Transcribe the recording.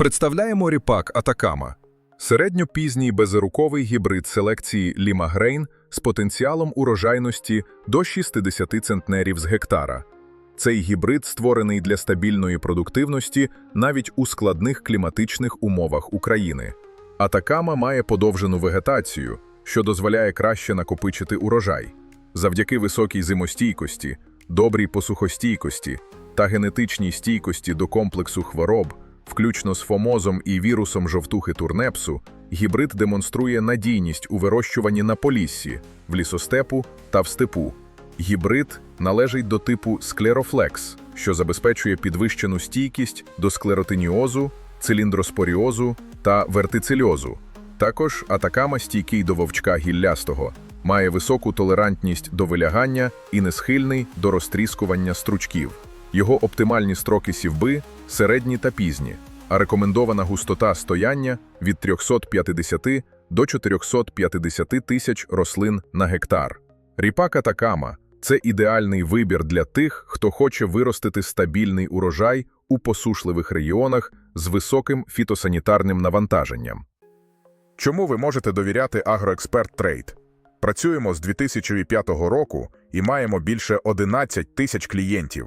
Представляємо ріпак Атакама. Середньопізній безируковий гібрид селекції Ліма Грейн з потенціалом урожайності до 60 центнерів з гектара. Цей гібрид створений для стабільної продуктивності навіть у складних кліматичних умовах України. Атакама має подовжену вегетацію, що дозволяє краще накопичити урожай. Завдяки високій зимостійкості, добрій посухостійкості та генетичній стійкості до комплексу хвороб, включно з фомозом і вірусом жовтухи турнепсу, гібрид демонструє надійність у вирощуванні на поліссі, в лісостепу та в степу. Гібрид належить до типу склерофлекс, що забезпечує підвищену стійкість до склеротиніозу, циліндроспоріозу та вертицельозу. Також атакама стійкий до вовчка гіллястого, має високу толерантність до вилягання і не схильний до розтріскування стручків. Його оптимальні строки сівби середні та пізні, а рекомендована густота стояння від 350 до 450 тисяч рослин на гектар. Ріпак Атакама – це ідеальний вибір для тих, хто хоче виростити стабільний урожай у посушливих регіонах з високим фітосанітарним навантаженням. Чому ви можете довіряти Агроексперт Трейд? Працюємо з 2005 року і маємо більше 11 тисяч клієнтів.